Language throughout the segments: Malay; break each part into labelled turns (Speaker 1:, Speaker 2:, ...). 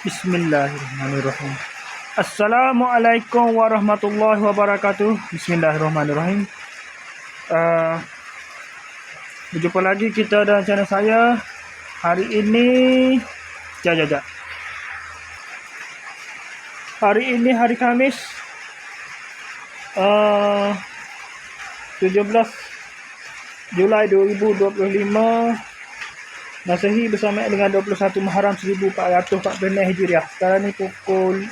Speaker 1: Bismillahirrahmanirrahim. Assalamualaikum warahmatullahi wabarakatuh. Bismillahirrahmanirrahim. Uh, berjumpa lagi kita dalam channel saya. Hari ini jap jap. Hari ini hari Khamis. Uh, 17 Julai 2025 Masehi bersama dengan 21 Muharram 1446 Hijriah. Sekarang ni pukul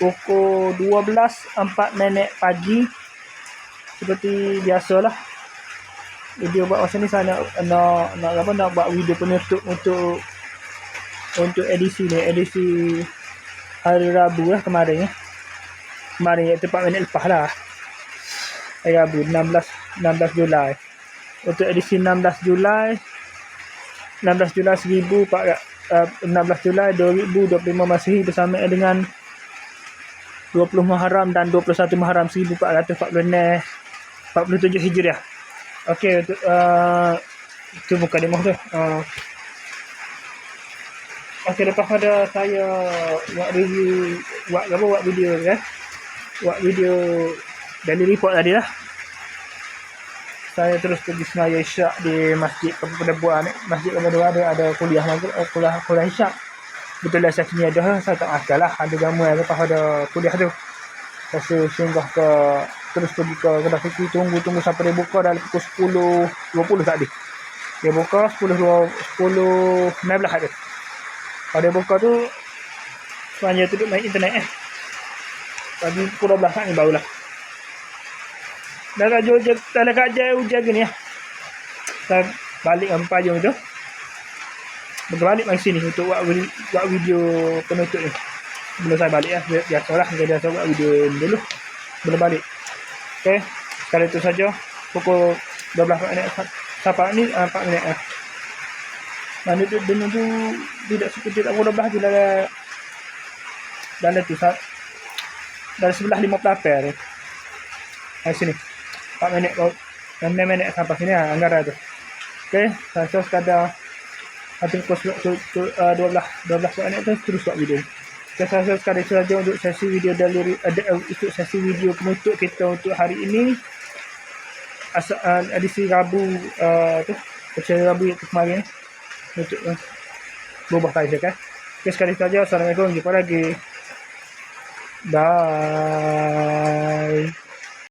Speaker 1: pukul 12.04 minit pagi. Seperti biasalah. Video buat macam ni saya nak nak, nak apa nak buat video penutup untuk untuk edisi ni, edisi hari Rabu lah kemarin ya. Kemarin ya tepat minit lepas lah. Hari Rabu 16 16 Julai. Untuk edisi 16 Julai 16 Julai 1400 16 Julai 2025 Masihi bersama dengan 20 Muharram dan 21 Muharram 1446 47 Hijriah. Okey untuk uh, itu bukan demo tu. Uh, Okey lepas pada saya buat review buat apa buat video kan. Buat video daily report tadi lah saya terus pergi semaya isyak di masjid kepada buah ni masjid kepada buah ada ada kuliah lagi eh, kuliah kuliah isyak. Betul lah saya sini ada. Saya tak akal lah ada yang lepas ada kuliah tu. Saya singgah ke terus pergi ke kedai fikir tunggu tunggu sampai dia buka dah pukul 10 20 tadi. Dia buka 10 10 15 ada pada buka tu sepanjang tu duduk main internet eh. Pagi pukul 12 ni barulah Dah raja hujan, dekat je hujan gini ya. Saya balik dengan payung tu. Berbalik mai sini untuk buat, buat video penutup ni. Sebelum saya balik ya. Biasalah, jadi saya buat video ni dulu. Belum balik. Okay. Sekali itu saja. Pukul 12 minit. Sampai ni 4 minit. Eh. Mana tu, dia tu tidak seperti tak pukul 12 je dalam dalam tu. Dalam sebelah 50 ampere ni. Di sini. 4 minit kau 6 minit sampai sini lah anggaran tu. Ok saya sekadar nanti pukul 12 12 minit tu terus buat video. Ok saya sekadar itu saja untuk sesi video dari uh, untuk sesi video penutup kita untuk hari ini. Asa, uh, edisi Rabu uh, tu percaya Rabu yang kemarin. Untuk uh, berubah kali kan ok sekali saja. Assalamualaikum jumpa lagi. Bye